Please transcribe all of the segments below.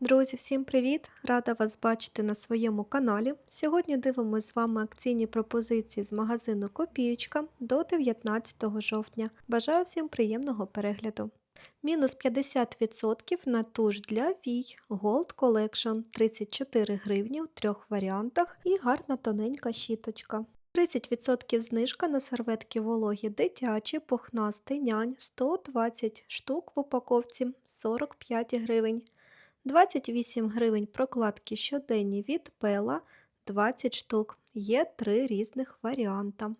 Друзі, всім привіт! Рада вас бачити на своєму каналі. Сьогодні дивимося з вами акційні пропозиції з магазину Копієчка до 19 жовтня. Бажаю всім приємного перегляду. Мінус 50% на туш для вій Gold Collection 34 гривні у трьох варіантах і гарна тоненька щіточка. 30% знижка на серветки вологі дитячі, пухнастий нянь 120 штук в упаковці 45 гривень. 28 гривень прокладки щоденні від Пела 20 штук. Є три різних варіанта.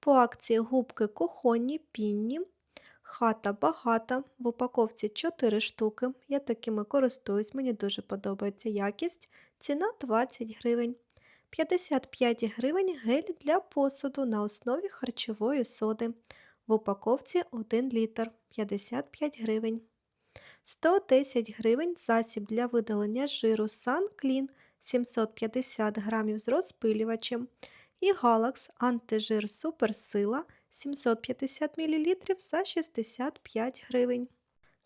По акції губки кухонні, пінні, хата багата. В упаковці 4 штуки. Я такими користуюсь, мені дуже подобається якість. Ціна 20 гривень. 55 гривень гель для посуду на основі харчової соди. В упаковці 1 літр 55 гривень. 110 гривень засіб для видалення жиру SunClean 750 грамів з розпилювачем і Galax антижир Суперсила 750 мл за 65 гривень.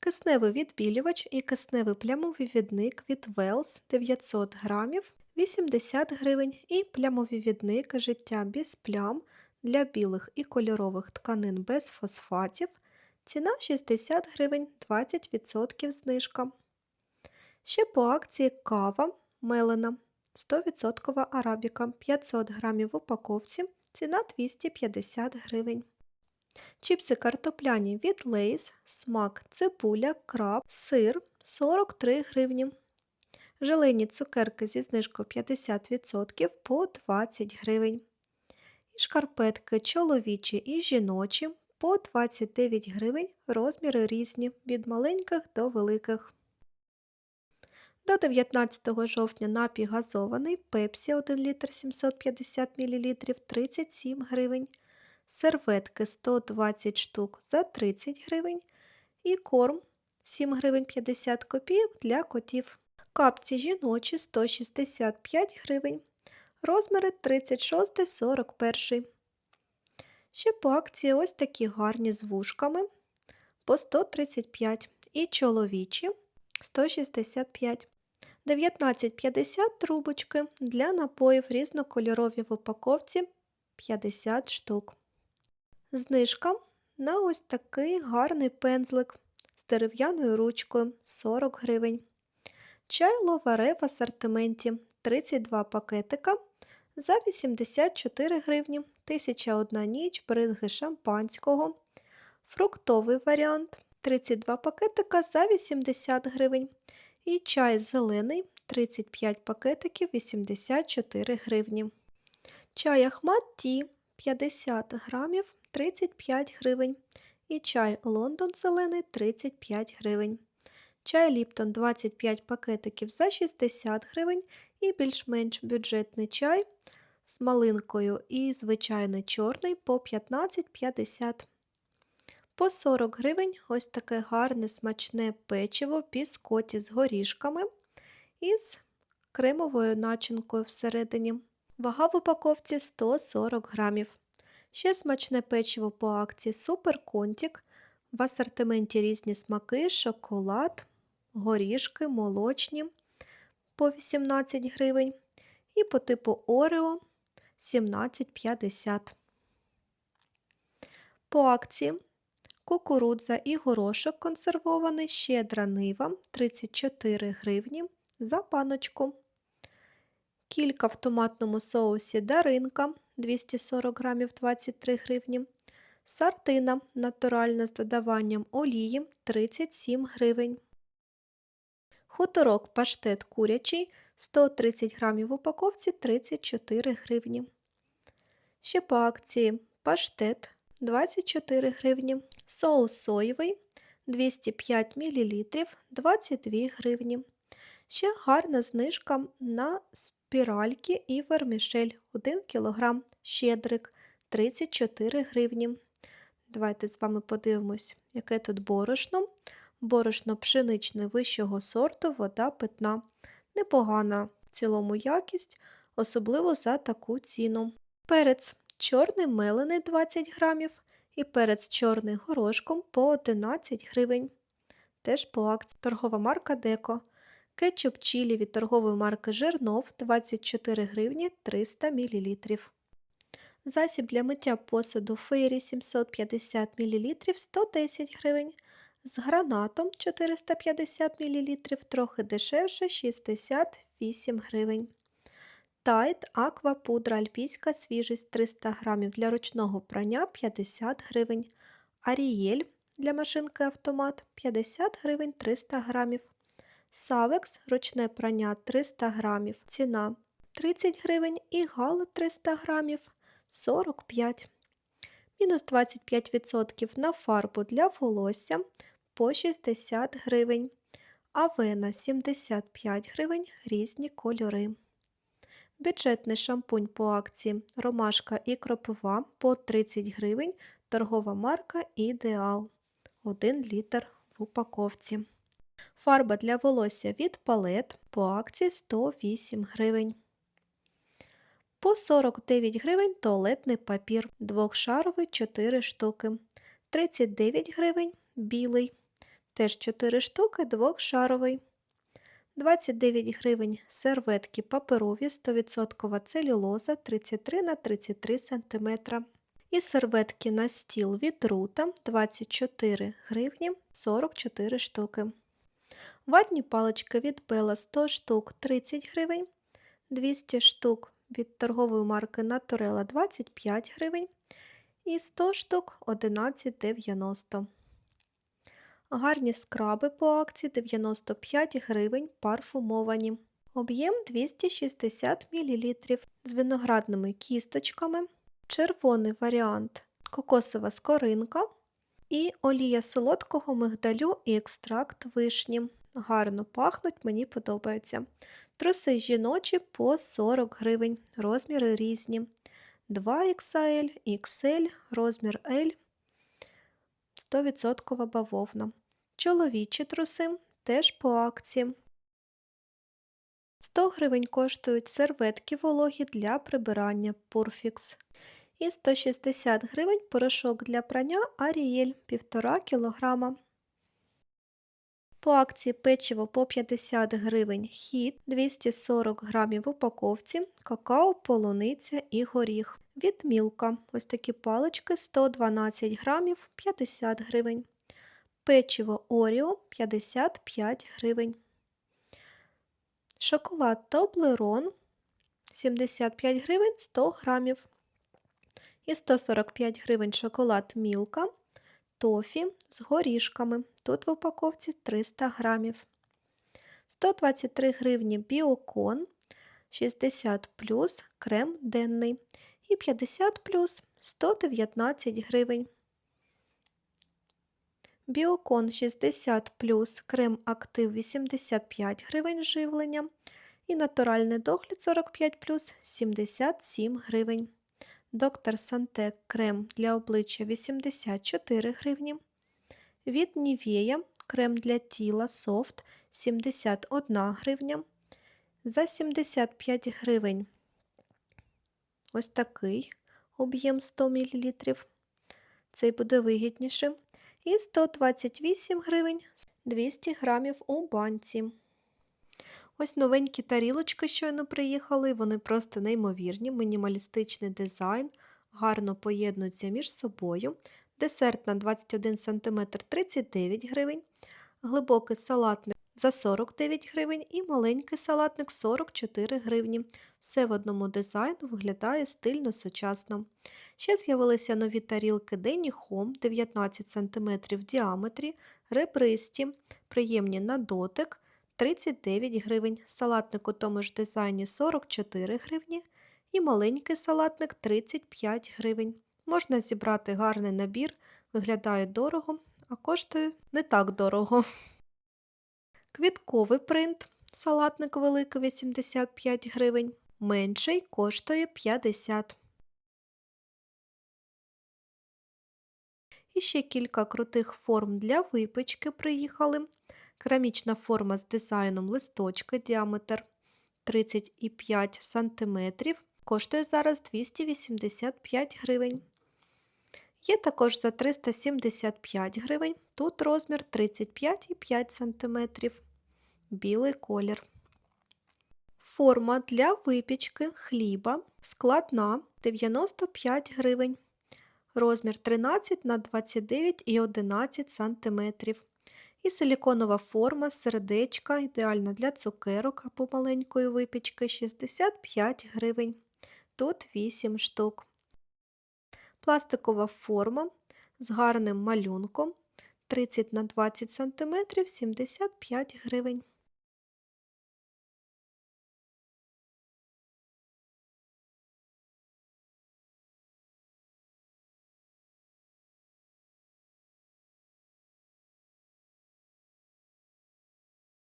Кисневий відбілювач і кисневий плямовий відник від Wells 900 грамів 80 гривень і плямовий відник життя без плям для білих і кольорових тканин без фосфатів Ціна 60 гривень 20% знижка. Ще по акції кава мелена 100% арабіка 500 грамів в упаковці, ціна 250 гривень. Чіпси картопляні від Лейс, смак, цибуля, краб, сир 43 гривні. Желені цукерки зі знижкою 50% по 20 гривень. І шкарпетки чоловічі і жіночі по 29 гривень розміри різні від маленьких до великих. До 19 жовтня напій газований Пепсі 1 літр 750 мл 37 гривень, серветки 120 штук за 30 гривень і корм 7 гривень 50 копійок для котів. Капці жіночі 165 гривень, розміри 36-41 Ще по акції ось такі гарні з вушками по 135 і чоловічі 165. 19,50 трубочки для напоїв різнокольорові в упаковці 50 штук. Знижка на ось такий гарний пензлик з дерев'яною ручкою 40 гривень. Чай ловаре в асортименті 32 пакетика за 84 гривні, 1001 ніч бризги шампанського, фруктовий варіант 32 пакетика за 80 гривень. І чай зелений 35 пакетиків 84 гривні. Чай Ахмат Ті 50 грамів 35 гривень. І чай Лондон зелений 35 гривень. Чай Ліптон 25 пакетиків за 60 гривень і більш-менш бюджетний чай з малинкою і звичайний чорний по 15,50. По 40 гривень ось таке гарне смачне печиво біскоті з горішками і з кремовою начинкою всередині. Вага в упаковці 140 грамів. Ще смачне печиво по акції Суперконтік. В асортименті різні смаки, шоколад, горішки, молочні по 18 гривень. І по типу Орео 17,50. По акції кукурудза і горошок консервований, щедра нива 34 гривні за паночку. Кілька в томатному соусі даринка 240 грамів 23 гривні. Сардина натуральна з додаванням олії 37 гривень. Хуторок паштет курячий 130 грамів в упаковці 34 гривні. Ще по акції паштет 24 гривні, соус соєвий 205 мл 22 гривні. Ще гарна знижка на спіральки і вермішель 1 кг щедрик 34 гривні. Давайте з вами подивимось, яке тут борошно. Борошно пшеничне вищого сорту, вода питна. Непогана в цілому якість, особливо за таку ціну. Перець чорний мелений 20 грамів і перець чорний горошком по 11 гривень. Теж по акції торгова марка Деко. Кетчуп чілі від торгової марки Жирнов 24 гривні 300 мл. Засіб для миття посуду Фейрі 750 мл 110 гривень. З гранатом 450 мл, трохи дешевше 68 гривень. Тайд Аква пудра альпійська свіжість 300 грамів для ручного прання 50 гривень. Арієль для машинки автомат 50 гривень 300 грамів. Савекс ручне прання 300 грамів. Ціна 30 гривень і гало 300 грамів 45. Мінус 25% на фарбу для волосся по 60 гривень. Авена 75 гривень різні кольори. Бюджетний шампунь по акції Ромашка і кропива по 30 гривень. Торгова марка Ідеал 1 літр в упаковці. Фарба для волосся від палет по акції 108 гривень. По 49 гривень туалетний папір двохшаровий 4 штуки. 39 гривень білий. Теж 4 штуки двохшаровий. 29 гривень серветки паперові 100% целюлоза 33 на 33 см. І серветки на стіл від рута 24 гривні 44 штуки. Ватні палички від Бела 100 штук 30 гривень, 200 штук від торгової марки Naturella 25 гривень і 100 штук 11,90. Гарні скраби по акції 95 гривень парфумовані. Об'єм 260 мл з виноградними кісточками, червоний варіант кокосова скоринка і олія солодкого мигдалю і екстракт вишні. Гарно пахнуть, мені подобається. Труси жіночі по 40 гривень, розміри різні. 2XL, XL, розмір L, 100% бавовна. Чоловічі труси теж по акції. 100 гривень коштують серветки вологі для прибирання Purfix. І 160 гривень порошок для прання Ariel 1,5 кг. По акції печиво по 50 гривень хід 240 грамів в упаковці, какао, полуниця і горіх. Від мілка ось такі палички 112 грамів 50 гривень. Печиво Оріо 55 гривень. Шоколад Тоблерон 75 гривень 100 грамів. І 145 гривень шоколад Мілка тофі з горішками. Тут в упаковці 300 грамів. 123 гривні біокон, 60 плюс крем денний і 50 плюс 119 гривень. Біокон 60 плюс крем актив 85 гривень живлення і натуральний догляд 45 плюс 77 гривень. Доктор Сантек крем для обличчя 84 гривні. Від Нівея крем для тіла софт 71 гривня. За 75 гривень ось такий об'єм 100 мл. Цей буде вигідніше. І 128 гривень 200 грамів у банці. Ось новенькі тарілочки щойно приїхали, вони просто неймовірні, мінімалістичний дизайн, гарно поєднуються між собою. Десерт на 21 см 39 гривень, глибокий салатник за 49 гривень і маленький салатник 44 гривні. Все в одному дизайну виглядає стильно сучасно. Ще з'явилися нові тарілки Denny Home 19 см в діаметрі, ребристі, приємні на дотик. 39 гривень, салатник у тому ж дизайні 44 гривні і маленький салатник 35 гривень. Можна зібрати гарний набір, виглядає дорого, а коштує не так дорого. Квітковий принт, салатник великий 85 гривень, менший коштує 50. І ще кілька крутих форм для випічки приїхали. Керамічна форма з дизайном листочка, діаметр 35 см, коштує зараз 285 гривень. Є також за 375 гривень, тут розмір 35,5 см. білий колір. Форма для випічки хліба складна 95 гривень. Розмір 13 на 29 і 11 см. І силіконова форма сердечка, ідеальна для цукерок або маленької випічки 65 гривень. Тут 8 штук. Пластикова форма з гарним малюнком 30 на 20 см 75 гривень.